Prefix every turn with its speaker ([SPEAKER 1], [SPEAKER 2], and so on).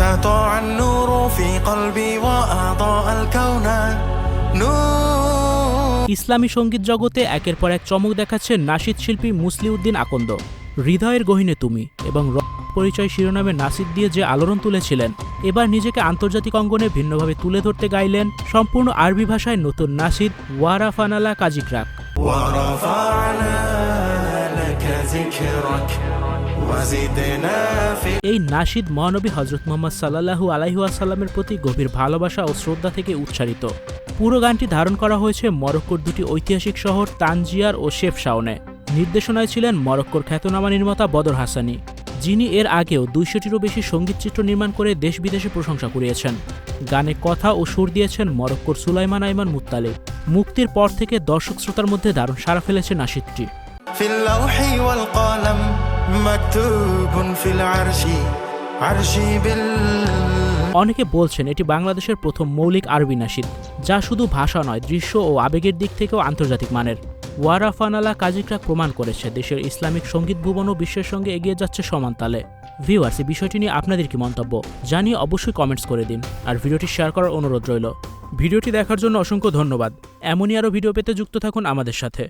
[SPEAKER 1] سطع النور في قلبي وأضاء الكون نور
[SPEAKER 2] ইসলামী সঙ্গীত জগতে একের পর এক চমক দেখাচ্ছে নাসিদ শিল্পী মুসলিউদ্দিন আকন্দ হৃদয়ের গহিনে তুমি এবং র- পরিচয় শিরোনামে নাসিদ দিয়ে যে আলোড়ন তুলেছিলেন এবার নিজেকে আন্তর্জাতিক অঙ্গনে ভিন্নভাবে তুলে ধরতে গাইলেন সম্পূর্ণ আরবি ভাষায় নতুন নাসিদ ওয়ারা ফানালা কাজিকরাক
[SPEAKER 1] ورفعنا
[SPEAKER 2] এই নাসিদ মহানবী হজরত মোহাম্মদ সাল্লাহু আলাইহাসাল্লামের প্রতি গভীর ভালোবাসা ও শ্রদ্ধা থেকে উচ্চারিত। পুরো গানটি ধারণ করা হয়েছে মরক্কোর দুটি ঐতিহাসিক শহর তানজিয়ার ও শেফ শাওনে নির্দেশনায় ছিলেন মরক্কোর খ্যাতনামা নির্মাতা বদর হাসানি, যিনি এর আগেও দুইশোটিরও বেশি সঙ্গীতচিত্র নির্মাণ করে দেশ বিদেশে প্রশংসা কুড়িয়েছেন। গানে কথা ও সুর দিয়েছেন মরক্কোর সুলাইমান আইমান মুত্তালিব। মুক্তির পর থেকে দর্শক শ্রোতার মধ্যে দারুণ সাড়া ফেলেছে নাসিদটি।
[SPEAKER 1] في اللوح والقلم مكتوب في العرش عرشي بال
[SPEAKER 2] অনেকে বলছেন এটি বাংলাদেশের প্রথম মৌলিক আরবি নাসিদ যা শুধু ভাষা নয় দৃশ্য ও আবেগের দিক থেকেও আন্তর্জাতিক মানের ওয়ারা ফানালা কাজিকরা প্রমাণ করেছে দেশের ইসলামিক সঙ্গীত ভুবনও বিশ্বের সঙ্গে এগিয়ে যাচ্ছে সমান তালে ভিউয়ার্স এই বিষয়টি নিয়ে আপনাদের কি মন্তব্য জানিয়ে অবশ্যই কমেন্টস করে দিন আর ভিডিওটি শেয়ার করার অনুরোধ রইল ভিডিওটি দেখার জন্য অসংখ্য ধন্যবাদ এমনই আরও ভিডিও পেতে যুক্ত থাকুন আমাদের সাথে